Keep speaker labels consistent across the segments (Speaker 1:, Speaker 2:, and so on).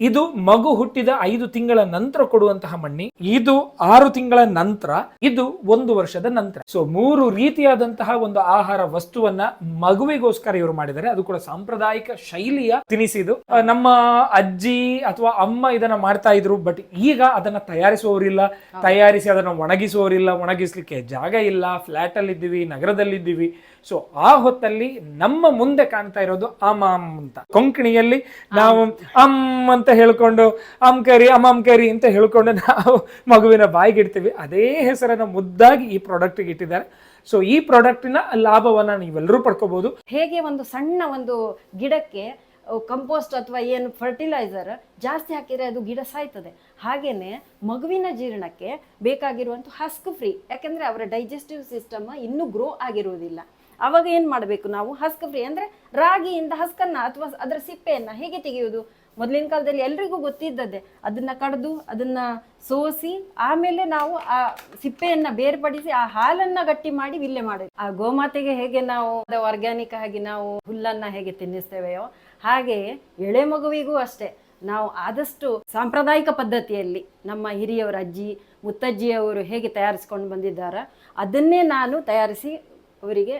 Speaker 1: ಇದು ಮಗು ಹುಟ್ಟಿದ ಐದು ತಿಂಗಳ ನಂತರ ಕೊಡುವಂತಹ ಮಣ್ಣಿ. ಇದು ಆರು ತಿಂಗಳ ನಂತರ ಇದು ಒಂದು ವರ್ಷದ ನಂತರ. ಸೊ ಮೂರು ರೀತಿಯಾದಂತಹ ಒಂದು ಆಹಾರ ವಸ್ತುವನ್ನ ಮಗುವಿಗೋಸ್ಕರ ಇವರು ಮಾಡಿದ್ದಾರೆ. ಅದು ಕೂಡ ಸಾಂಪ್ರದಾಯಿಕ ಶೈಲಿಯ ತಿನಿಸಿದು ನಮ್ಮ ಅಜ್ಜಿ ಅಥವಾ ಅಮ್ಮ ಇದನ್ನ ಮಾಡ್ತಾ ಇದ್ರು ಬಟ್ ಈಗ ಅದನ್ನ ತಯಾರಿಸುವವರಿಲ್ಲ. ತಯಾರಿಸಿ ಅದನ್ನ ಒಣಗಿಸುವವರಿಲ್ಲ. ಒಣಗಿಸ್ಲಿಕ್ಕೆ ಜಾಗ ಇಲ್ಲ. ಫ್ಲಾಟ್ ಅಲ್ಲಿ ಇದ್ದೀವಿ ನಗರದಲ್ಲಿದ್ದೀವಿ. ಸೊ ಆ ಹೊತ್ತಲ್ಲಿ ನಮ್ಮ ಮುಂದೆ ಕಾಣ್ತಾ ಇರೋದು ಅಮಾಮ್ ಅಂತ. ಕೊಂಕಣಿಯಲ್ಲಿ ನಾವು ಅಮ್ ಅಂತ ಹೇಳ್ಕೊಂಡು, ಅಮ್ ಕರಿ ಅಮ್ ಕರಿ ಅಂತ ಹೇಳ್ಕೊಂಡು ನಾವು ಮಗುವಿನ ಬಾಯಿಗೆ ಇಡ್ತೀವಿ. ಅದೇ ಹೆಸರನ್ನ ಮುದ್ದಾಗಿ ಈ ಪ್ರಾಡಕ್ಟ್ಗೆ ಇಟ್ಟಿದ್ದಾರೆ. ಸೊ ಈ ಪ್ರಾಡಕ್ಟಿನ ಲಾಭವನ್ನ ನೀವೆಲ್ಲರೂ ಪಡ್ಕೋಬಹುದು
Speaker 2: ಹೇಗೆ ಒಂದು ಸಣ್ಣ ಒಂದು ಗಿಡಕ್ಕೆ ಕಂಪೋಸ್ಟ್ ಅಥವಾ ಏನು ಫರ್ಟಿಲೈಸರ್ ಜಾಸ್ತಿ ಹಾಕಿದರೆ ಅದು ಗಿಡ ಸಾಯ್ತದೆ. ಹಾಗೆಯೇ ಮಗುವಿನ ಜೀರ್ಣಕ್ಕೆ ಬೇಕಾಗಿರುವಂಥ ಹಸ್ಕ್ ಫ್ರೀ ಯಾಕೆಂದರೆ ಅವರ ಡೈಜೆಸ್ಟಿವ್ ಸಿಸ್ಟಮ್ ಇನ್ನೂ ಗ್ರೋ ಆಗಿರುವುದಿಲ್ಲ. ಅವಾಗ ಏನು ಮಾಡಬೇಕು ನಾವು? ಹಸ್ಕ್ ಫ್ರೀ ಅಂದರೆ ರಾಗಿಯಿಂದ ಹಸ್ಕನ್ನ ಅಥವಾ ಅದರ ಸಿಪ್ಪೆಯನ್ನು ಹೇಗೆ ತೆಗೆಯುವುದು? ಮೊದಲಿನ ಕಾಲದಲ್ಲಿ ಎಲ್ರಿಗೂ ಗೊತ್ತಿದ್ದದ್ದೇ. ಅದನ್ನ ಕಡಿದು, ಅದನ್ನ ಸೋಸಿ, ಆಮೇಲೆ ನಾವು ಆ ಸಿಪ್ಪೆಯನ್ನ ಬೇರ್ಪಡಿಸಿ ಆ ಹಾಲನ್ನ ಗಟ್ಟಿ ಮಾಡಿ ವಿಲ್ಲೆ ಮಾಡೋದು. ಆ ಗೋಮಾತೆಗೆ ಹೇಗೆ ನಾವು ಆರ್ಗ್ಯಾನಿಕ್ ಆಗಿ ನಾವು ಹುಲ್ಲನ್ನ ಹೇಗೆ ತಿನ್ನಿಸ್ತೇವೆಯೋ, ಹಾಗೆ ಎಳೆ ಮಗುವಿಗೂ ಅಷ್ಟೇ. ನಾವು ಆದಷ್ಟು ಸಾಂಪ್ರದಾಯಿಕ ಪದ್ಧತಿಯಲ್ಲಿ ನಮ್ಮ ಹಿರಿಯವರ ಅಜ್ಜಿ, ಮುತ್ತಜ್ಜಿಯವರು ಹೇಗೆ ತಯಾರಿಸ್ಕೊಂಡು ಬಂದಿದ್ದಾರ, ಅದನ್ನೇ ನಾನು ತಯಾರಿಸಿ ಅವರಿಗೆ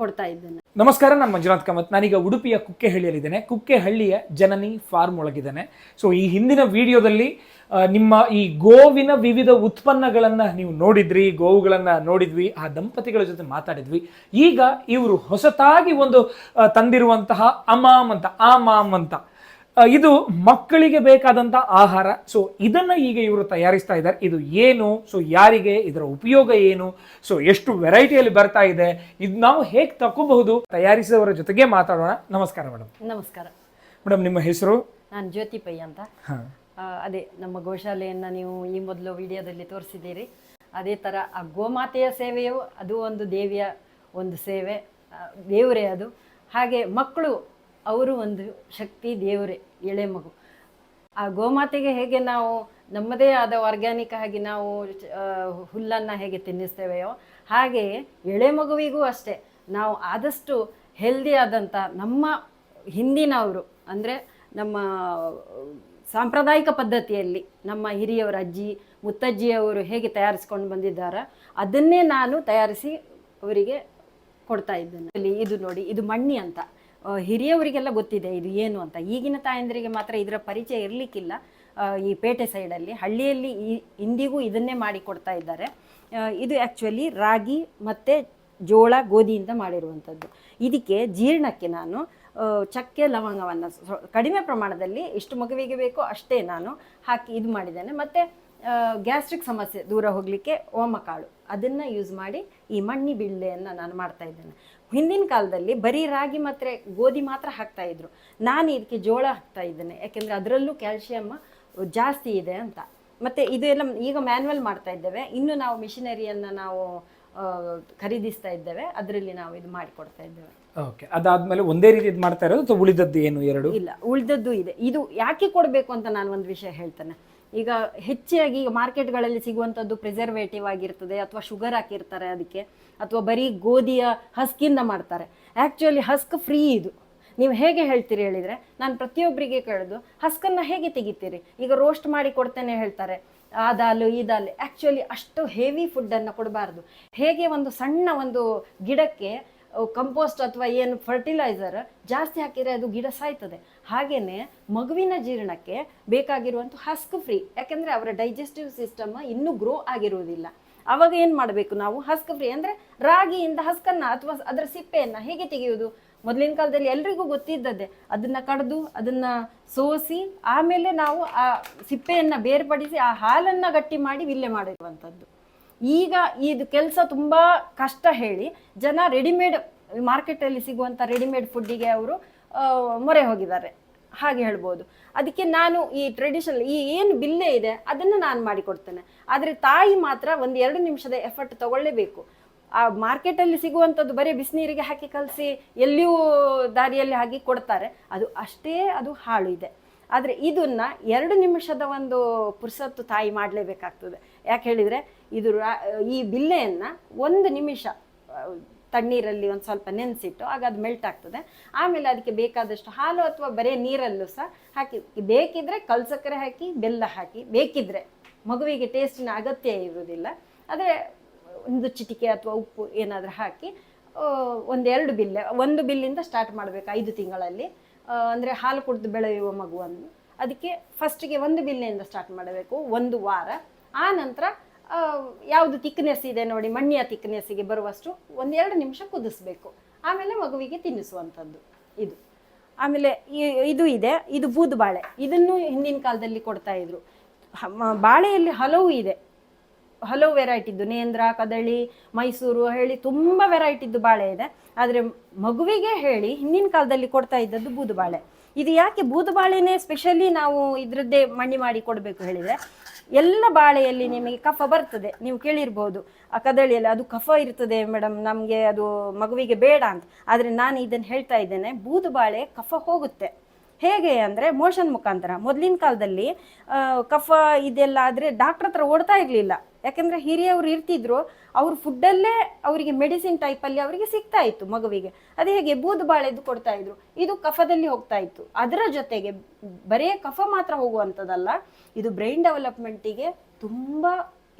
Speaker 2: ಕೊಡ್ತಾ ಇದ್ದೇನೆ.
Speaker 1: ನಮಸ್ಕಾರ, ನಾನು ಮಂಜುನಾಥ್ ಕಾಮತ್. ನಾನೀಗ ಉಡುಪಿಯ ಕುಕ್ಕೆಹಳ್ಳಿಯಲ್ಲಿದ್ದೇನೆ. ಕುಕ್ಕೆಹಳ್ಳಿಯ ಜನನಿ ಫಾರ್ಮ್ ಒಳಗಿದ್ದೇನೆ. ಸೊ ಈ ಹಿಂದಿನ ವಿಡಿಯೋದಲ್ಲಿ ನಿಮ್ಮ ಈ ಗೋವಿನ ವಿವಿಧ ಉತ್ಪನ್ನಗಳನ್ನು ನೀವು ನೋಡಿದ್ರಿ, ಗೋವುಗಳನ್ನು ನೋಡಿದ್ವಿ, ಆ ದಂಪತಿಗಳ ಜೊತೆ ಮಾತಾಡಿದ್ವಿ. ಈಗ ಇವರು ಹೊಸತಾಗಿ ಒಂದು ತಂದಿರುವಂತಹ ಅಮಾಮ್ ಅಂತ, ಆಮಾಮ್ ಅಂತ. ಇದು ಮಕ್ಕಳಿಗೆ ಬೇಕಾದಂತ ಆಹಾರ. ಸೊ ಇದನ್ನ ಈಗ ಇವರು ತಯಾರಿಸ್ತಾ ಇದ್ದಾರೆ. ಇದು ಏನು? ಸೊ ಯಾರಿಗೆ? ಇದರ ಉಪಯೋಗ ಏನು? ಸೊ ಎಷ್ಟು ವೆರೈಟಿಯಲ್ಲಿ ಬರ್ತಾ ಇದೆ? ಇದು ನಾವು ಹೇಗೆ ತಕ್ಕೋಬಹುದು? ತಯಾರಿಸಿದವರ ಜೊತೆಗೆ ಮಾತಾಡೋಣ. ನಮಸ್ಕಾರ ಮೇಡಮ್.
Speaker 2: ನಮಸ್ಕಾರ.
Speaker 1: ಮೇಡಮ್ ನಿಮ್ಮ ಹೆಸರು?
Speaker 2: ನಾನು ಜ್ಯೋತಿ ಪೈ ಅಂತ. ಅದೇ ನಮ್ಮ ಗೋಶಾಲೆಯನ್ನು ನೀವು ಈ ಮೊದಲು ವಿಡಿಯೋದಲ್ಲಿ ತೋರಿಸಿದ್ದೀರಿ. ಅದೇ ಥರ ಆ ಗೋಮಾತೆಯ ಸೇವೆಯು ಅದು ಒಂದು ದೇವಿಯ ಒಂದು ಸೇವೆ. ದೇವರೇ ಅದು. ಹಾಗೆ ಮಕ್ಕಳು ಅವರು ಒಂದು ಶಕ್ತಿ ದೇವರೇ. ಎಳೆ ಮಗು. ಆ ಗೋಮಾತೆಗೆ ಹೇಗೆ ನಾವು ನಮ್ಮದೇ ಆದ ಆರ್ಗ್ಯಾನಿಕ್ ಆಗಿ ನಾವು ಹುಲ್ಲನ್ನು ಹೇಗೆ ತಿನ್ನಿಸ್ತೇವೆಯೋ ಹಾಗೆ ಎಳೆ ಮಗುವಿಗೂ ಅಷ್ಟೇ. ನಾವು ಆದಷ್ಟು ಹೆಲ್ದಿ ಆದಂಥ ನಮ್ಮ ಹಿಂದಿನವರು, ಅಂದರೆ ನಮ್ಮ ಸಾಂಪ್ರದಾಯಿಕ ಪದ್ಧತಿಯಲ್ಲಿ ನಮ್ಮ ಹಿರಿಯವರ ಅಜ್ಜಿ, ಮುತ್ತಜ್ಜಿಯವರು ಹೇಗೆ ತಯಾರಿಸ್ಕೊಂಡು ಬಂದಿದ್ದಾರ ಅದನ್ನೇ ನಾನು ತಯಾರಿಸಿ ಅವರಿಗೆ ಕೊಡ್ತಾ ಇದ್ದೇನೆ. ಇದು ನೋಡಿ, ಇದು ಮಣ್ಣಿ ಅಂತ. ಹಿರಿಯವರಿಗೆಲ್ಲ ಗೊತ್ತಿದೆ ಇದು ಏನು ಅಂತ. ಈಗಿನ ತಾಯಂದಿರಿಗೆ ಮಾತ್ರ ಇದರ ಪರಿಚಯ ಇರಲಿಕ್ಕಿಲ್ಲ. ಈ ಪೇಟೆ ಸೈಡಲ್ಲಿ ಹಳ್ಳಿಯಲ್ಲಿ ಈ, ಇಂದಿಗೂ ಇದನ್ನೇ ಮಾಡಿ ಕೊಡ್ತಾ ಇದ್ದಾರೆ. ಇದು ಆ್ಯಕ್ಚುಲಿ ರಾಗಿ ಮತ್ತು ಜೋಳ ಗೋಧಿಯಿಂದ ಮಾಡಿರುವಂಥದ್ದು ಇದಕ್ಕೆ ಜೀರ್ಣಕ್ಕೆ ನಾನು ಚಕ್ಕೆ ಲವಂಗವನ್ನು ಕಡಿಮೆ ಪ್ರಮಾಣದಲ್ಲಿ ಎಷ್ಟು ಮಗುವಿಗೆ ಬೇಕೋ ಅಷ್ಟೇ ನಾನು ಹಾಕಿ ಇದು ಮಾಡಿದ್ದೇನೆ. ಮತ್ತು ಗ್ಯಾಸ್ಟ್ರಿಕ್ ಸಮಸ್ಯೆ ದೂರ ಹೋಗಲಿಕ್ಕೆ ಓಮಕಾಳು. ಅದನ್ನು ಯೂಸ್ ಮಾಡಿ ಈ ಮಣ್ಣಿ ಬಿಳ್ಳೆಯನ್ನು ನಾನು ಮಾಡ್ತಾ ಇದ್ದೇನೆ. ಹಿಂದಿನ ಕಾಲದಲ್ಲಿ ಬರೀ ರಾಗಿ ಮಾತ್ರ ಗೋಧಿ ಮಾತ್ರ ಹಾಕ್ತಾ ಇದ್ರು. ನಾನು ಇದಕ್ಕೆ ಜೋಳ ಹಾಕ್ತಾ ಇದ್ದೇನೆ. ಯಾಕೆಂದರೆ ಅದರಲ್ಲೂ ಕ್ಯಾಲ್ಶಿಯಮ್ ಜಾಸ್ತಿ ಇದೆ ಅಂತ. ಮತ್ತು ಇದು ಎಲ್ಲ ಈಗ ಮ್ಯಾನ್ಯಲ್ ಮಾಡ್ತಾ ಇದ್ದೇವೆ. ಇನ್ನು ನಾವು ಮಿಷಿನರಿಯನ್ನು ನಾವು ಖರೀದಿಸ್ತಾ ಇದ್ದೇವೆ. ಅದರಲ್ಲಿ ನಾವು ಇದು ಮಾಡಿಕೊಡ್ತಾ ಇದ್ದೇವೆ.
Speaker 1: ಓಕೆ. ಅದಾದ್ಮೇಲೆ ಒಂದೇ ರೀತಿ ಇದು ಮಾಡ್ತಾ ಇರೋದು ಉಳಿದದ್ದು ಏನು ಎರಡು?
Speaker 2: ಇಲ್ಲ ಉಳಿದದ್ದು ಇದೆ. ಇದು ಯಾಕೆ ಕೊಡಬೇಕು ಅಂತ ನಾನು ಒಂದು ವಿಷಯ ಹೇಳ್ತೇನೆ. ಈಗ ಹೆಚ್ಚಾಗಿ ಮಾರ್ಕೆಟ್ಗಳಲ್ಲಿ ಸಿಗುವಂಥದ್ದು ಪ್ರಿಸರ್ವೇಟಿವ್ ಆಗಿರ್ತದೆ ಅಥವಾ ಶುಗರ್ ಹಾಕಿರ್ತಾರೆ ಅದಕ್ಕೆ, ಅಥವಾ ಬರೀ ಗೋಧಿಯ ಹಸ್ಕಿಂದ ಮಾಡ್ತಾರೆ. ಆ್ಯಕ್ಚುಲಿ ಹಸ್ಕ್ ಫ್ರೀ ಇದು. ನೀವು ಹೇಗೆ ಹೇಳ್ತೀರಿ ಹೇಳಿದರೆ, ನಾನು ಪ್ರತಿಯೊಬ್ಬರಿಗೆ ಕೇಳೋದು ಹಸ್ಕನ್ನು ಹೇಗೆ ತೆಗಿತೀರಿ? ಈಗ ರೋಸ್ಟ್ ಮಾಡಿ ಕೊಡ್ತೇನೆ ಹೇಳ್ತಾರೆ, ಆ ದಾಲು, ಈ ಆ್ಯಕ್ಚುಲಿ ಅಷ್ಟು ಹೆವಿ ಫುಡ್ಡನ್ನು ಕೊಡಬಾರ್ದು. ಹೇಗೆ ಒಂದು ಸಣ್ಣ ಒಂದು ಗಿಡಕ್ಕೆ ಕಂಪೋಸ್ಟ್ ಅಥವಾ ಏನು ಫರ್ಟಿಲೈಸರ್ ಜಾಸ್ತಿ ಹಾಕಿದರೆ ಅದು ಗಿಡ ಸಾಯ್ತದೆ. ಹಾಗೇನೆ ಮಗುವಿನ ಜೀರ್ಣಕ್ಕೆ ಬೇಕಾಗಿರುವಂಥ ಹಸ್ಕ್ ಫ್ರೀ ಯಾಕೆಂದರೆ ಅವರ ಡೈಜೆಸ್ಟಿವ್ ಸಿಸ್ಟಮ್ ಇನ್ನೂ ಗ್ರೋ ಆಗಿರುವುದಿಲ್ಲ. ಅವಾಗ ಏನು ಮಾಡಬೇಕು ನಾವು? ಹಸ್ಕ್ ಫ್ರೀ ಅಂದರೆ ರಾಗಿಯಿಂದ ಹಸ್ಕನ್ನು ಅಥವಾ ಅದರ ಸಿಪ್ಪೆಯನ್ನು ಹೇಗೆ ತೆಗೆಯುವುದು? ಮೊದಲಿನ ಕಾಲದಲ್ಲಿ ಎಲ್ರಿಗೂ ಗೊತ್ತಿದ್ದದ್ದೇ, ಅದನ್ನು ಕಡಿದು, ಅದನ್ನು ಸೋಸಿ, ಆಮೇಲೆ ನಾವು ಆ ಸಿಪ್ಪೆಯನ್ನು ಬೇರ್ಪಡಿಸಿ ಆ ಹಾಲನ್ನು ಗಟ್ಟಿ ಮಾಡಿ ವಿಲ್ಲೆ ಮಾಡಿರುವಂಥದ್ದು. ಈಗ ಇದು ಕೆಲಸ ತುಂಬ ಕಷ್ಟ ಹೇಳಿ ಜನ ರೆಡಿಮೇಡ್ ಮಾರ್ಕೆಟಲ್ಲಿ ಸಿಗುವಂಥ ರೆಡಿಮೇಡ್ ಫುಡ್ಡಿಗೆ ಅವರು ಮೊರೆ ಹೋಗಿದ್ದಾರೆ. ಹಾಗೆ ಹೇಳ್ಬೋದು. ಅದಕ್ಕೆ ನಾನು ಈ ಟ್ರೆಡಿಷನಲ್ ಈ ಏನು ಬಿಲ್ಲೆ ಇದೆ, ಅದನ್ನು ನಾನು ಮಾಡಿಕೊಡ್ತೇನೆ. ಆದರೆ ತಾಯಿ ಮಾತ್ರ ಒಂದು ಎರಡು ನಿಮಿಷದ ಎಫರ್ಟ್ ತಗೊಳ್ಳೇಬೇಕು. ಆ ಮಾರ್ಕೆಟಲ್ಲಿ ಸಿಗುವಂಥದ್ದು ಬರೀ ಬಿಸಿನೀರಿಗೆ ಹಾಕಿ ಕಲಸಿ, ಎಲ್ಲಿಯೂ ದಾರಿಯಲ್ಲಿ ಹಾಕಿ ಕೊಡ್ತಾರೆ. ಅದು ಅಷ್ಟೇ ಅದು ಹಾಳು ಇದೆ. ಆದರೆ ಇದನ್ನು ಎರಡು ನಿಮಿಷದ ಒಂದು ಪುರ್ಸತ್ತು ತಾಯಿ ಮಾಡಲೇಬೇಕಾಗ್ತದೆ. ಯಾಕೆ ಹೇಳಿದರೆ, ಇದು ಈ ಬಿಲ್ಲೆಯನ್ನು ಒಂದು ನಿಮಿಷ ತಣ್ಣೀರಲ್ಲಿ ಒಂದು ಸ್ವಲ್ಪ ನೆನೆಸಿಟ್ಟು ಆಗ ಅದು ಮೆಲ್ಟ್ ಆಗ್ತದೆ. ಆಮೇಲೆ ಅದಕ್ಕೆ ಬೇಕಾದಷ್ಟು ಹಾಲು ಅಥವಾ ಬರೀ ನೀರಲ್ಲೂ ಸಹ ಹಾಕಿ ಬೇಕಿದ್ರೆ ಕಲ್ಸಕ್ಕರೆ ಹಾಕಿ, ಬೆಲ್ಲ ಹಾಕಿ, ಬೇಕಿದ್ರೆ ಮಗುವಿಗೆ ಟೇಸ್ಟಿನ ಅಗತ್ಯ ಇರುವುದಿಲ್ಲ ಆದರೆ ಒಂದು ಚಿಟಿಕೆ ಅಥವಾ ಉಪ್ಪು ಏನಾದರೂ ಹಾಕಿ ಒಂದೆರಡು ಬಿಲ್ಲೆ, ಒಂದು ಬಿಲ್ಲಿಂದ ಸ್ಟಾರ್ಟ್ ಮಾಡಬೇಕು ಐದು ತಿಂಗಳಲ್ಲಿ. ಅಂದರೆ ಹಾಲು ಕುಡಿದು ಬೆಳೆಯುವ ಮಗುವನ್ನು. ಅದಕ್ಕೆ ಫಸ್ಟಿಗೆ ಒಂದು ಬಿಲ್ಲೆಯಿಂದ ಸ್ಟಾರ್ಟ್ ಮಾಡಬೇಕು, ಒಂದು ವಾರ. ಆ ನಂತರ ಯಾವುದು ತಿಕ್ನೆಸ್ ಇದೆ ನೋಡಿ, ಮಣ್ಣಿಯ ತಿಕ್ನೆಸ್ಸಿಗೆ ಬರುವಷ್ಟು ಒಂದೆರಡು ನಿಮಿಷ ಕುದಿಸ್ಬೇಕು. ಆಮೇಲೆ ಮಗುವಿಗೆ ತಿನ್ನಿಸುವಂಥದ್ದು ಇದು. ಆಮೇಲೆ ಇದು ಇದೆ, ಇದು ಬೂದು ಬಾಳೆ. ಇದನ್ನು ಹಿಂದಿನ ಕಾಲದಲ್ಲಿ ಕೊಡ್ತಾ ಇದ್ರು. ಬಾಳೆಯಲ್ಲಿ ಹಲವು ಇದೆ. ಹಲವು ವೆರೈಟಿದ್ದು ನೇಂದ್ರ, ಕದಳಿ, ಮೈಸೂರು ಹೇಳಿ ತುಂಬ ವೆರೈಟಿದ್ದು ಬಾಳೆ ಇದೆ. ಆದರೆ ಮಗುವಿಗೆ ಹೇಳಿ ಹಿಂದಿನ ಕಾಲದಲ್ಲಿ ಕೊಡ್ತಾ ಇದ್ದದ್ದು ಬೂದು ಬಾಳೆ. ಇದು ಯಾಕೆ ಬೂದು ಬಾಳೆನೇ ಸ್ಪೆಷಲಿ ನಾವು ಇದರದ್ದೇ ಮಣ್ಣಿ ಮಾಡಿ ಕೊಡಬೇಕು ಹೇಳಿದರೆ ಎಲ್ಲ ಬಾಳೆಯಲ್ಲಿ ನಿಮಗೆ ಕಫ ಬರ್ತದೆ, ನೀವು ಕೇಳಿರ್ಬೋದು. ಆ ಕದಳಿಯಲ್ಲಿ ಅದು ಕಫ ಇರ್ತದೆ ಮೇಡಮ್ ನಮಗೆ ಅದು ಮಗುವಿಗೆ ಬೇಡ ಅಂತ. ಆದರೆ ನಾನು ಇದನ್ನು ಹೇಳ್ತಾ ಇದ್ದೇನೆ, ಬೂದು ಬಾಳೆ ಕಫ ಹೋಗುತ್ತೆ. ಹೇಗೆ ಅಂದರೆ ಮೋಷನ್ ಮುಖಾಂತರ ಮೊದಲಿನ ಕಾಲದಲ್ಲಿ ಕಫ ಇದೆಲ್ಲ ಆದರೆ ಡಾಕ್ಟ್ರ್ ಹತ್ರ ಓಡ್ತಾ ಇರಲಿಲ್ಲ. ಯಾಕೆಂದರೆ ಹಿರಿಯವ್ರು ಇರ್ತಿದ್ರು, ಅವ್ರ ಫುಡ್ಡಲ್ಲೇ ಅವರಿಗೆ ಮೆಡಿಸಿನ್ ಟೈಪಲ್ಲಿ ಅವರಿಗೆ ಸಿಗ್ತಾ ಇತ್ತು ಮಗುವಿಗೆ. ಅದೇ ಹೇಗೆ ಬೂದು ಬಾಳೆದು ಕೊಡ್ತಾ ಇದ್ರು. ಇದು ಕಫದಲ್ಲಿ ಹೋಗ್ತಾ ಇತ್ತು. ಅದರ ಜೊತೆಗೆ ಬರೇ ಕಫ ಮಾತ್ರ ಹೋಗುವಂಥದ್ದಲ್ಲ, ಇದು ಬ್ರೈನ್ ಡೆವಲಪ್ಮೆಂಟಿಗೆ ತುಂಬ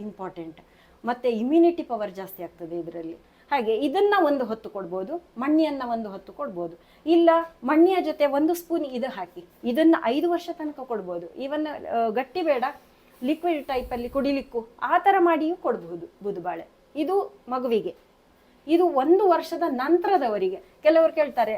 Speaker 2: ಇಂಪಾರ್ಟೆಂಟ್ ಮತ್ತು ಇಮ್ಯುನಿಟಿ ಪವರ್ ಜಾಸ್ತಿ ಆಗ್ತದೆ ಇದರಲ್ಲಿ. ಹಾಗೆ ಇದನ್ನ ಒಂದು ಹೊತ್ತು ಕೊಡ್ಬೋದು, ಮಣ್ಣಿಯನ್ನ ಒಂದು ಹೊತ್ತು ಕೊಡ್ಬೋದು. ಇಲ್ಲ, ಮಣ್ಣಿಯ ಜೊತೆ ಒಂದು ಸ್ಪೂನ್ ಇದು ಹಾಕಿ, ಇದನ್ನ ಐದು ವರ್ಷ ತನಕ ಕೊಡ್ಬೋದು. ಈವನ್ ಗಟ್ಟಿ ಬೇಡ ಲಿಕ್ವಿಡ್ ಟೈಪಲ್ಲಿ ಕುಡಿಲಿಕ್ಕೂ ಆ ಥರ ಮಾಡಿಯೂ ಕೊಡಬಹುದು ಬುದುಬಾಳೆ ಇದು ಮಗುವಿಗೆ. ಇದು ಒಂದು ವರ್ಷದ ನಂತರದವರಿಗೆ. ಕೆಲವರು ಕೇಳ್ತಾರೆ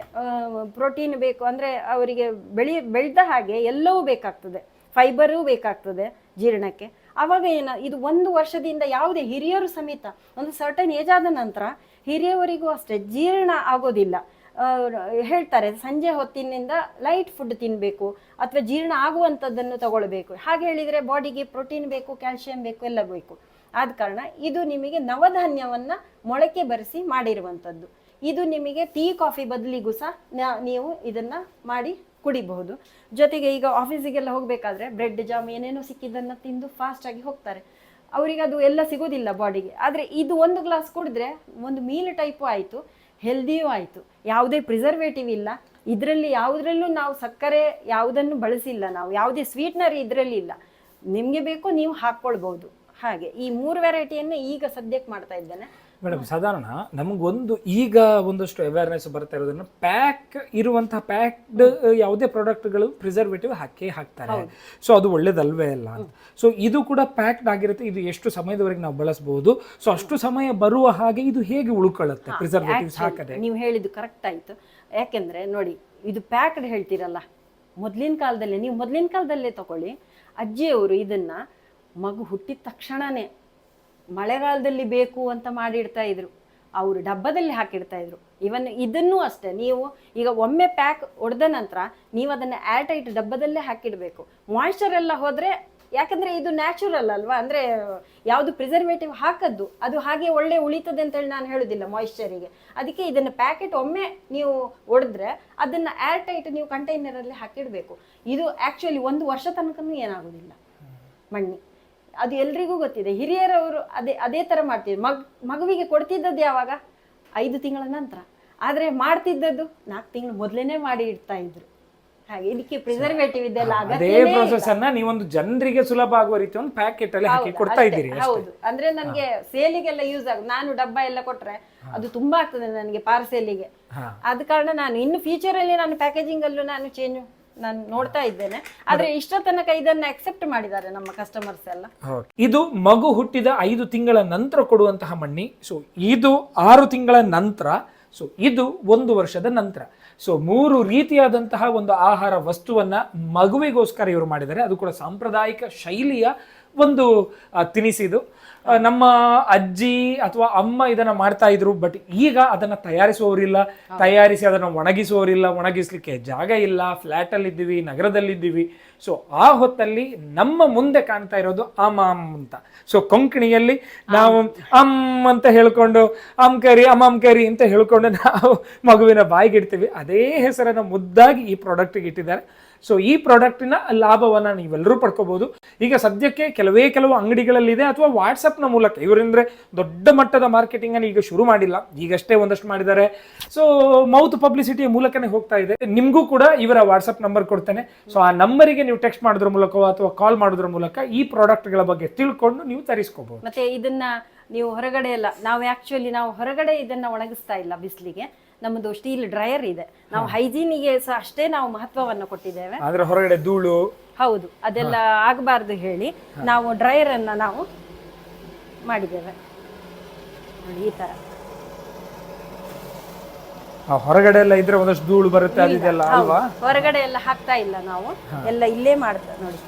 Speaker 2: ಪ್ರೋಟೀನ್ ಬೇಕು ಅಂದರೆ ಅವರಿಗೆ ಬೆಳಿ, ಬೆಳೆದ ಹಾಗೆ ಎಲ್ಲವೂ ಬೇಕಾಗ್ತದೆ. ಫೈಬರೂ ಬೇಕಾಗ್ತದೆ ಜೀರ್ಣಕ್ಕೆ. ಆವಾಗ ಏನು, ಇದು ಒಂದು ವರ್ಷದಿಂದ ಯಾವುದೇ ಹಿರಿಯರು ಸಮೇತ ಒಂದು ಸರ್ಟನ್ ಏಜ್ ಆದ ನಂತರ ಹಿರಿಯವರಿಗೂ ಅಷ್ಟೇ ಜೀರ್ಣ ಆಗೋದಿಲ್ಲ. ಹೇಳ್ತಾರೆ, ಸಂಜೆ ಹೊತ್ತಿನಿಂದ ಲೈಟ್ ಫುಡ್ ತಿನ್ನಬೇಕು ಅಥವಾ ಜೀರ್ಣ ಆಗುವಂಥದ್ದನ್ನು ತಗೊಳ್ಬೇಕು. ಹಾಗೆ ಹೇಳಿದರೆ ಬಾಡಿಗೆ ಪ್ರೋಟೀನ್ ಬೇಕು ಕ್ಯಾಲ್ಸಿಯಂ ಬೇಕು, ಎಲ್ಲ ಬೇಕು. ಆದ ಕಾರಣ ಇದು ನಿಮಗೆ ನವಧಾನ್ಯವನ್ನು ಮೊಳಕೆ ಬರೆಸಿ ಮಾಡಿರುವಂಥದ್ದು. ಇದು ನಿಮಗೆ ಟೀ, ಕಾಫಿ ಬದಲಿಗೂ ಸಹ ನೀವು ಇದನ್ನು ಮಾಡಿ ಕುಡಿಬಹುದು. ಜೊತೆಗೆ ಈಗ ಆಫೀಸಿಗೆಲ್ಲ ಹೋಗಬೇಕಾದ್ರೆ ಬ್ರೆಡ್ ಜಾಮ್ ಏನೇನೋ ಸಿಕ್ಕಿದ್ದನ್ನು ತಿಂದು ಫಾಸ್ಟಾಗಿ ಹೋಗ್ತಾರೆ. ಅವರಿಗೆ ಅದು ಎಲ್ಲ ಸಿಗೋದಿಲ್ಲ ಬಾಡಿಗೆ ಆದರೆ ಇದು ಒಂದು ಗ್ಲಾಸ್ ಕುಡಿದ್ರೆ ಒಂದು ಮೀಲ್ ಟೈಪು ಆಯಿತು. ಹೆಲ್ದಿಯೂ ಆಯಿತು. ಯಾವುದೇ ಪ್ರಿಸರ್ವೇಟಿವ್ ಇಲ್ಲ. ಇದರಲ್ಲಿ ಯಾವುದರಲ್ಲೂ ನಾವು ಸಕ್ಕರೆ ಯಾವುದನ್ನು ಬಳಸಿಲ್ಲ ನಾವು. ಯಾವುದೇ ಸ್ವೀಟ್ನರ್ ಇದರಲ್ಲಿ ಇಲ್ಲ. ನಿಮಗೆ ಬೇಕು, ನೀವು ಹಾಕ್ಕೊಳ್ಬೋದು. ಹಾಗೆ ಈ ಮೂರು ವೆರೈಟಿಯನ್ನು ಈಗ ಸದ್ಯಕ್ಕೆ ಮಾಡ್ತಾ ಇದ್ದೇನೆ.
Speaker 1: ಮೇಡಮ್ ಸಾಧಾರಣ ನಮಗೊಂದು ಈಗ ಒಂದಷ್ಟು ಅವೇರ್ನೆಸ್ ಬರ್ತಾ ಇರೋದನ್ನ ಪ್ಯಾಕ್ ಇರುವಂತಹ ಪ್ಯಾಕ್ಡ್ ಯಾವುದೇ ಪ್ರಾಡಕ್ಟ್ಗಳು ಪ್ರಿಸರ್ವೇಟಿವ್ ಹಾಕಿ ಹಾಕ್ತಾರೆ. ಸೊ ಅದು ಒಳ್ಳೇದಲ್ವೇ ಅಲ್ಲ ಅಂತ. ಸೊ ಇದು ಕೂಡ ಪ್ಯಾಕ್ಡ್ ಆಗಿರುತ್ತೆ. ಇದು ಎಷ್ಟು ಸಮಯದವರೆಗೆ ನಾವು ಬಳಸಬಹುದು ಸೊ ಅಷ್ಟು ಸಮಯ ಬರುವ ಹಾಗೆ ಇದು ಹೇಗೆ ಉಳ್ಕೊಳ್ಳುತ್ತೆ? ಪ್ರಿಸರ್ವೇಟಿವ್ಸ್ ಹಾಕದೆ.
Speaker 2: ನೀವು ಹೇಳಿದ್ದು ಕರೆಕ್ಟ್ ಆಯ್ತು. ಯಾಕೆಂದ್ರೆ ನೋಡಿ ಇದು ಪ್ಯಾಕ್ಡ್ ಹೇಳ್ತೀರಲ್ಲ. ಮೊದಲಿನ ಕಾಲದಲ್ಲಿ ನೀವು ಮೊದಲಿನ ಕಾಲದಲ್ಲೇ ತಗೊಳ್ಳಿ. ಅಜ್ಜಿಯವರು ಇದನ್ನ ಮಗು ಹುಟ್ಟಿದ ತಕ್ಷಣನೇ ಮಳೆಗಾಲದಲ್ಲಿ ಬೇಕು ಅಂತ ಮಾಡಿಡ್ತಾ ಇದ್ರು. ಅವರು ಡಬ್ಬದಲ್ಲಿ ಹಾಕಿಡ್ತಾ ಇದ್ರು. ಇವನ್ ಇದನ್ನೂ ಅಷ್ಟೇ, ನೀವು ಈಗ ಒಮ್ಮೆ ಪ್ಯಾಕ್ ಹೊಡೆದ ನಂತರ ನೀವು ಅದನ್ನು ಏರ್ ಟೈಟ್ ಡಬ್ಬದಲ್ಲೇ ಹಾಕಿಡಬೇಕು. ಮಾಯ್ಶ್ಚರ್ ಎಲ್ಲ ಹೋದರೆ, ಯಾಕಂದ್ರೆ ಇದು ನ್ಯಾಚುರಲ್ ಅಲ್ವಾ? ಅಂದ್ರೆ ಯಾವುದು ಪ್ರಿಸರ್ವೇಟಿವ್ ಹಾಕದ್ದು, ಅದು ಹಾಗೆ ಒಳ್ಳೆ ಉಳಿತದೆ ಅಂತೇಳಿ ನಾನು ಹೇಳುದಿಲ್ಲ ಮಾಯಿಶ್ಚರಿಗೆ ಅದಕ್ಕೆ ಇದನ್ನು ಪ್ಯಾಕೆಟ್ ಒಮ್ಮೆ ನೀವು ಒಡೆದ್ರೆ ಅದನ್ನ ಏರ್ ಟೈಟ್ ನೀವು ಕಂಟೈನರಲ್ಲಿ ಹಾಕಿಡಬೇಕು. ಇದು ಆಕ್ಚುಲಿ ಒಂದು ವರ್ಷ ತನಕನೂ ಏನಾಗೋದಿಲ್ಲ. ಮಣ್ಣಿ. ಅದು ಎಲ್ರಿಗೂ ಗೊತ್ತಿದೆ. ಹಿರಿಯರವರು ಅದೇ ಅದೇ ಥರ ಮಾಡ್ತಿದ್ರು. ಮಗ್ ಮಗುವಿಗೆ ಕೊಡ್ತಿದ್ದದ್ದು ಯಾವಾಗ? ಐದು ತಿಂಗಳ ನಂತರ. ಆದರೆ ಮಾಡ್ತಿದ್ದದ್ದು ನಾಲ್ಕು ತಿಂಗಳು ಮೊದಲೇನೆ ಮಾಡಿ ಇಡ್ತಾ ಇದ್ರು. ಹಾಗೆ ಇದಕ್ಕೆ ಪ್ರಿಸರ್ವೇಟಿವ್ ಇದೆಲ್ಲ
Speaker 1: ಅದೇ ಪ್ರೊಸೆಸ್ ಅನ್ನ ನೀವೊಂದು ಜನರಿಗೆ ಸುಲಭ ಆಗುವ ರೀತಿ ಒಂದು ಪ್ಯಾಕೆಟ್ ಅಲ್ಲಿ ಹಾಕಿ ಕೊಡ್ತಾ ಇದ್ದೀರಿ
Speaker 2: ಹೌದು. ಅಂದ್ರೆ ನನಗೆ ಸೇಲಿಗೆಲ್ಲ ಯೂಸ್ ಆಗ ನಾನು ಡಬ್ಬ ಎಲ್ಲ ಕೊಟ್ರೆ ಅದು ತುಂಬಾ ಆಗ್ತದೆ ನನಗೆ ಪಾರ್ಸೆಲಿಗೆ ಆದ ಕಾರಣ ನಾನು ಇನ್ನು ಫ್ಯೂಚರ್ ಅಲ್ಲಿ ನಾನು ಪ್ಯಾಕೇಜಿಂಗ್ ಅಲ್ಲೂ ನಾನು ಚೇಂಜ್ ನಾನು ನೋಡ್ತಾ ಇದ್ದೇನೆ. ಆದ್ರೆ ಇಷ್ಟ ತನಕ ಇದನ್ನ ಅಕ್ಸೆಪ್ಟ್ ಮಾಡಿದ್ದಾರೆ ನಮ್ಮ ಕಸ್ಟಮರ್ಸ್ ಎಲ್ಲ.
Speaker 1: ಇದು ಮಗು ಹುಟ್ಟಿದ ಐದು ತಿಂಗಳ ನಂತರ ಕೊಡುವಂತಹ ಮಣ್ಣಿ. ಸೊ ಇದು ಆರು ತಿಂಗಳ ನಂತರ. ಸೊ ಇದು ಒಂದು ವರ್ಷದ ನಂತರ. ಸೊ ಮೂರು ರೀತಿಯಾದಂತಹ ಒಂದು ಆಹಾರ ವಸ್ತುವನ್ನ ಮಗುವಿಗೋಸ್ಕರ ಇವರು ಮಾಡಿದ್ದಾರೆ. ಅದು ಕೂಡ ಸಾಂಪ್ರದಾಯಿಕ ಶೈಲಿಯ ಒಂದು ತಿನಿಸಿದು. ನಮ್ಮ ಅಜ್ಜಿ ಅಥವಾ ಅಮ್ಮ ಇದನ್ನ ಮಾಡ್ತಾ ಇದ್ರು ಬಟ್ ಈಗ ಅದನ್ನ ತಯಾರಿಸುವವರಿಲ್ಲ. ತಯಾರಿಸಿ ಅದನ್ನ ಒಣಗಿಸುವವರಿಲ್ಲ ಒಣಗಿಸ್ಲಿಕ್ಕೆ ಜಾಗ ಇಲ್ಲ ಫ್ಲಾಟ್ ಅಲ್ಲಿ ಇದ್ದೀವಿ ನಗರದಲ್ಲಿದ್ದೀವಿ. ಸೊ ಆ ಹೊತ್ತಲ್ಲಿ ನಮ್ಮ ಮುಂದೆ ಕಾಣ್ತಾ ಇರೋದು ಅಮಾಮ್ ಅಂತ. ಸೊ ಕೊಂಕಣಿಯಲ್ಲಿ ನಾವು ಅಮ್ ಅಂತ ಹೇಳ್ಕೊಂಡು ಅಮ್ ಕರಿ ಅಮ್ಮಮ್ ಕರಿ ಅಂತ ಹೇಳ್ಕೊಂಡು ನಾವು ಮಗುವಿನ ಬಾಯಿಗೆ ಇಡ್ತೀವಿ. ಅದೇ ಹೆಸರನ್ನ ಮುದ್ದಾಗಿ ಈ ಪ್ರಾಡಕ್ಟ್ಗೆ ಇಟ್ಟಿದ್ದಾರೆ. ಸೊ ಈ ಪ್ರಾಡಕ್ಟಿನ ಲಾಭವನ್ನ ನೀವೆಲ್ಲರೂ ಪಡ್ಕೋಬಹುದು ಈಗ ಸದ್ಯಕ್ಕೆ ಕೆಲವೇ ಕೆಲವು ಅಂಗಡಿಗಳಲ್ಲಿದೆ ಅಥವಾ ವಾಟ್ಸಪ್ನ ಮೂಲಕ. ಇವರಿಂದ್ರೆ ದೊಡ್ಡ ಮಟ್ಟದ ಮಾರ್ಕೆಟಿಂಗ್ ಅನ್ನು ಈಗ ಶುರು ಮಾಡಿಲ್ಲ. ಈಗಷ್ಟೇ ಒಂದಷ್ಟು ಮಾಡಿದ್ದಾರೆ. ಸೊ ಮೌತ್ ಪಬ್ಲಿಸಿಟಿಯ ಮೂಲಕನೇ ಹೋಗ್ತಾ ಇದೆ. ನಿಮಗೂ ಕೂಡ ಇವರ ವಾಟ್ಸಪ್ ನಂಬರ್ ಕೊಡ್ತೇನೆ. ಸೊ ಆ ನಂಬರಿಗೆ ನೀವು ಟೆಕ್ಸ್ಟ್ ಮಾಡೋದ್ರ ಮೂಲಕ ಅಥವಾ ಕಾಲ್ ಮಾಡೋದ್ರ ಮೂಲಕ ಈ ಪ್ರಾಡಕ್ಟ್ಗಳ ಬಗ್ಗೆ ತಿಳ್ಕೊಂಡು ನೀವು ತರಿಸ್ಕೋಬಹುದು
Speaker 2: ಮತ್ತೆ ಇದನ್ನ ನೀವು ಹೊರಗಡೆ ಎಲ್ಲ ನಾವು ಆಕ್ಚುಲಿ ನಾವು ಹೊರಗಡೆ ಇದನ್ನ ಒಣಗಿಸ್ತಾ ಇಲ್ಲ ಬಿಸಿಲಿಗೆ. ನಮ್ಮದು ಸ್ಟೀಲ್ ಡ್ರೈಯರ್ ಇದೆ. ನಾವು ಹೈಜೀನಿಗೆ ಸಹ ಅಷ್ಟೇ ನಾವು ಮಹತ್ವವನ್ನು ಕೊಟ್ಟಿದ್ದೇವೆ.
Speaker 1: ಅಂದ್ರೆ ಹೊರಗಡೆ ಧೂಳು?
Speaker 2: ಹೌದು ಅದೆಲ್ಲ ಆಗಬಾರ್ದು ಹೇಳಿ ನಾವು ಡ್ರೈಯರ್ ಅನ್ನ ನಾವು ಮಾಡಿದ್ದೇವೆ. ನೋಡಿ ಈ ತರ.
Speaker 1: ಹೊರಗಡೆ ಎಲ್ಲ ಇದ್ರೆ ಒಂದಷ್ಟು ಧೂಳು ಬರುತ್ತೆ ಅದಿದೆಲ್ಲ ಅಲ್ವಾ?
Speaker 2: ಹೊರಗಡೆ ಎಲ್ಲ ಹಾಕ್ತಾ ಇಲ್ಲ ನಾವು. ಎಲ್ಲ ಇಲ್ಲೇ ಮಾಡ್ತಾ ನೋಡಿ.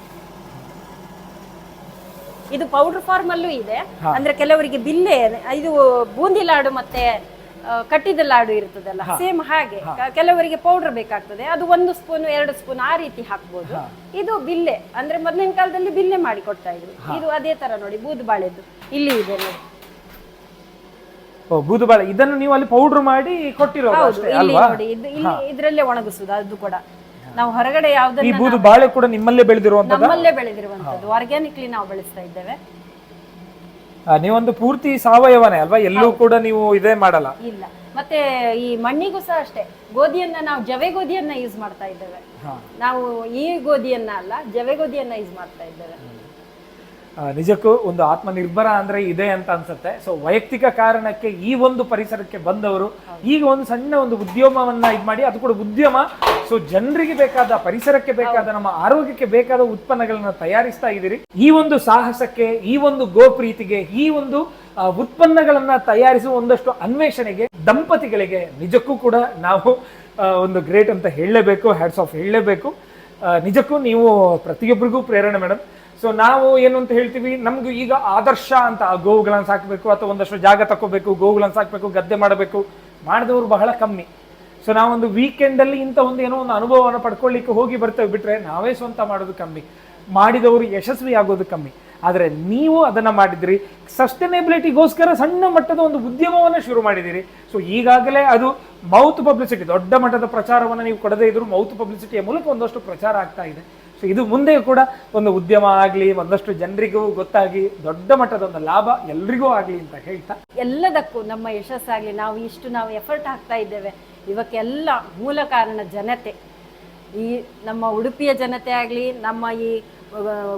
Speaker 2: ಇದು ಪೌಡರ್ ಫಾರ್ಮ್ ಅಲ್ಲೂ ಇದೆ. ಅಂದ್ರೆ ಕೆಲವರಿಗೆ ಬಿಲ್ಲೆ ಇದು ಬೂಂದಿ ಲಾಡು ಮತ್ತೆ ಕಟ್ಟಿದ ಲಾಡು ಇರ್ತದಲ್ಲ ಸೇಮ್ ಹಾಗೆ. ಕೆಲವರಿಗೆ ಪೌಡರ್ ಬೇಕಾಗ್ತದೆ. ಅದು ಒಂದು ಸ್ಪೂನ್ ಎರಡು ಸ್ಪೂನ್ ಆ ರೀತಿ ಹಾಕ್ಬೋದು. ಇದು ಬಿಲ್ಲೆ ಅಂದ್ರೆ ಮೊದಲಿನ ಕಾಲದಲ್ಲಿ ಬಿಲ್ಲೆ ಮಾಡಿ ಕೊಡ್ತಾ ಇದ್ರು. ಇದು ಅದೇ ತರ ನೋಡಿ ಬೂದು ಬಾಳೆದು ಇಲ್ಲಿ ಇದೆ
Speaker 1: ಬೂದುಬಾಳೆ. ಇದನ್ನು ನೀವು ಅಲ್ಲಿ ಪೌಡರ್ ಮಾಡಿ ಕೊಟ್ಟಿರೋದು
Speaker 2: ಇಲ್ಲಿ ನೋಡಿ ಇದು ಇಲ್ಲಿ ಇದ್ರಲ್ಲೇ ಒಣಗಿಸುದು ಅದು ಕೂಡ. ನಾವು ಹೊರಗಡೆ ಯಾವ್ದು
Speaker 1: ಬೂದು ಬಾಳೆ ಕೂಡ ನಿಮ್ಮಲ್ಲೇ ಬೆಳೆದಿರುವಂತದ್ದು
Speaker 2: ನಮ್ಮಲ್ಲೇ ಬೆಳೆದಿರುವಂತದ್ದು ಆರ್ಗ್ಯಾನಿಕ್ಲಿ ನಾವು ಬೆಳೆಸ್ತಾ ಇದ್ದೇವೆ.
Speaker 1: ನೀವೊಂದು ಪೂರ್ತಿ ಸಾವಯವನೇ ಅಲ್ವಾ? ಎಲ್ಲೂ ಕೂಡ ನೀವು ಇದೇ ಮಾಡಲ್ಲ.
Speaker 2: ಇಲ್ಲ. ಮತ್ತೆ ಈ ಮಣ್ಣಿಗೂ ಸಹ ಅಷ್ಟೇ. ಗೋಧಿಯನ್ನ ನಾವು ಜವೆ ಗೋಧಿಯನ್ನ ಯೂಸ್ ಮಾಡ್ತಾ ಇದ್ದೇವೆ. ನಾವು ಈ ಗೋಧಿಯನ್ನ ಅಲ್ಲ ಜವೆ ಗೋಧಿಯನ್ನ ಯೂಸ್ ಮಾಡ್ತಾ ಇದ್ದೇವೆ.
Speaker 1: ನಿಜಕ್ಕೂ ಒಂದು ಆತ್ಮನಿರ್ಭರ ಅಂದ್ರೆ ಇದೆ ಅಂತ ಅನ್ಸುತ್ತೆ. ಸೊ ವೈಯಕ್ತಿಕ ಕಾರಣಕ್ಕೆ ಈ ಒಂದು ಪರಿಸರಕ್ಕೆ ಬಂದವರು ಈಗ ಒಂದು ಸಣ್ಣ ಒಂದು ಉದ್ಯಮವನ್ನ ಇದು ಮಾಡಿ ಅದು ಕೂಡ ಉದ್ಯಮ. ಸೊ ಜನರಿಗೆ ಬೇಕಾದ ಪರಿಸರಕ್ಕೆ ಬೇಕಾದ ನಮ್ಮ ಆರೋಗ್ಯಕ್ಕೆ ಬೇಕಾದ ಉತ್ಪನ್ನಗಳನ್ನ ತಯಾರಿಸ್ತಾ ಇದ್ದೀರಿ. ಈ ಒಂದು ಸಾಹಸಕ್ಕೆ ಈ ಒಂದು ಗೋಪ್ರೀತಿಗೆ ಈ ಒಂದು ಉತ್ಪನ್ನಗಳನ್ನ ತಯಾರಿಸುವ ಒಂದಷ್ಟು ಅನ್ವೇಷಣೆಗೆ ದಂಪತಿಗಳಿಗೆ ನಿಜಕ್ಕೂ ಕೂಡ ನಾವು ಒಂದು ಗ್ರೇಟ್ ಅಂತ ಹೇಳಲೇಬೇಕು ಹ್ಯಾಡ್ಸ್ ಆಫ್ ಹೇಳಲೇಬೇಕು. ನಿಜಕ್ಕೂ ನೀವು ಪ್ರತಿಯೊಬ್ಬರಿಗೂ ಪ್ರೇರಣೆ ಮೇಡಮ್. ಸೊ ನಾವು ಏನು ಅಂತ ಹೇಳ್ತೀವಿ, ನಮ್ಗೆ ಈಗ ಆದರ್ಶ ಅಂತ ಗೋವುಗಳನ್ನ ಸಾಕಬೇಕು, ಅಥವಾ ಒಂದಷ್ಟು ಜಾಗ ತಕೋಬೇಕು ಗೋವುಗಳನ್ನು ಸಾಕಬೇಕು, ಗದ್ದೆ ಮಾಡಬೇಕು, ಮಾಡಿದವರು ಬಹಳ ಕಮ್ಮಿ. ಸೊ ನಾವೊಂದು ವೀಕೆಂಡ್ ಅಲ್ಲಿ ಇಂಥ ಒಂದು ಏನೋ ಒಂದು ಅನುಭವವನ್ನು ಪಡ್ಕೊಳ್ಳಿಕ್ಕೆ ಹೋಗಿ ಬರ್ತೇವೆ, ಬಿಟ್ರೆ ನಾವೇ ಸ್ವಂತ ಮಾಡೋದು ಕಮ್ಮಿ. ಮಾಡಿದವರು ಯಶಸ್ವಿ ಆಗೋದು ಕಮ್ಮಿ. ಆದರೆ ನೀವು ಅದನ್ನ ಮಾಡಿದ್ರಿ ಸಸ್ಟೈನೇಬಿಲಿಟಿಗೋಸ್ಕರ ಸಣ್ಣ ಮಟ್ಟದ ಒಂದು ಉದ್ಯಮವನ್ನು ಶುರು ಮಾಡಿದಿರಿ ಸೊ ಈಗಾಗಲೇ ಅದು ಮೌತ್ ಪಬ್ಲಿಸಿಟಿ ದೊಡ್ಡ ಮಟ್ಟದ ಪ್ರಚಾರವನ್ನು ನೀವು ಕೊಡದೇ ಇದ್ರು ಮೌತ್ ಪಬ್ಲಿಸಿಟಿಯ ಮೂಲಕ ಒಂದಷ್ಟು ಪ್ರಚಾರ ಆಗ್ತಾ ಇದೆ. ಇದು ಮುಂದೆ ಕೂಡ ಒಂದು ಉದ್ಯಮ ಆಗಲಿ, ಒಂದಷ್ಟು ಜನರಿಗೂ ಗೊತ್ತಾಗಿ, ದೊಡ್ಡ ಮಟ್ಟದ ಒಂದು ಲಾಭ ಎಲ್ರಿಗೂ ಆಗಲಿ ಅಂತ ಹೇಳ್ತಾ.
Speaker 2: ಎಲ್ಲದಕ್ಕೂ ನಮ್ಮ ಯಶಸ್ಸಾಗಲಿ, ನಾವು ಇಷ್ಟು ನಾವು ಎಫರ್ಟ್ ಹಾಕ್ತಾ ಇದ್ದೇವೆ. ಇವಕ್ಕೆಲ್ಲ ಮೂಲ ಕಾರಣ ಜನತೆ. ಈ ನಮ್ಮ ಉಡುಪಿಯ ಜನತೆ ಆಗಲಿ, ನಮ್ಮ ಈ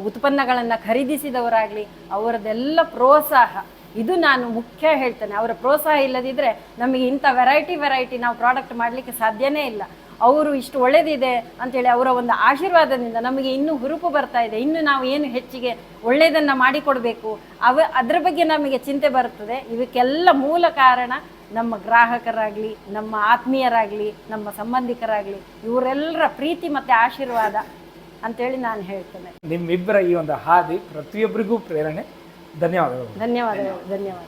Speaker 2: ಉತ್ಪನ್ನಗಳನ್ನು ಖರೀದಿಸಿದವರಾಗಲಿ, ಅವರದೆಲ್ಲ ಪ್ರೋತ್ಸಾಹ. ಇದು ನಾನು ಮುಖ್ಯ ಹೇಳ್ತೇನೆ. ಅವರ ಪ್ರೋತ್ಸಾಹ ಇಲ್ಲದಿದ್ದರೆ ನಮಗೆ ಇಂಥ ವೆರೈಟಿ ವೆರೈಟಿ ನಾವು ಪ್ರಾಡಕ್ಟ್ ಮಾಡಲಿಕ್ಕೆ ಸಾಧ್ಯನೇ ಇಲ್ಲ. ಅವರು ಇಷ್ಟು ಒಳ್ಳೇದಿದೆ ಅಂತೇಳಿ ಅವರ ಒಂದು ಆಶೀರ್ವಾದದಿಂದ ನಮಗೆ ಇನ್ನೂ ಹುರುಪು ಬರ್ತಾ ಇದೆ. ಇನ್ನು ನಾವು ಏನು ಹೆಚ್ಚಿಗೆ ಒಳ್ಳೆಯದನ್ನು ಮಾಡಿಕೊಡಬೇಕು. ಅವ ಅದರ ಬಗ್ಗೆ ನಮಗೆ ಚಿಂತೆ ಬರುತ್ತದೆ. ಇವಕ್ಕೆಲ್ಲ ಮೂಲ ಕಾರಣ ನಮ್ಮ ಗ್ರಾಹಕರಾಗಲಿ ನಮ್ಮ ಆತ್ಮೀಯರಾಗಲಿ ನಮ್ಮ ಸಂಬಂಧಿಕರಾಗಲಿ ಇವರೆಲ್ಲರ ಪ್ರೀತಿ ಮತ್ತು ಆಶೀರ್ವಾದ ಅಂತೇಳಿ ನಾನು ಹೇಳ್ತೇನೆ.
Speaker 1: ನಿಮ್ಮಿಬ್ಬರ ಈ ಒಂದು ಹಾದಿ ಪ್ರತಿಯೊಬ್ಬರಿಗೂ ಪ್ರೇರಣೆ. ಧನ್ಯವಾದಗಳು.
Speaker 2: ಧನ್ಯವಾದಗಳು ಧನ್ಯವಾದ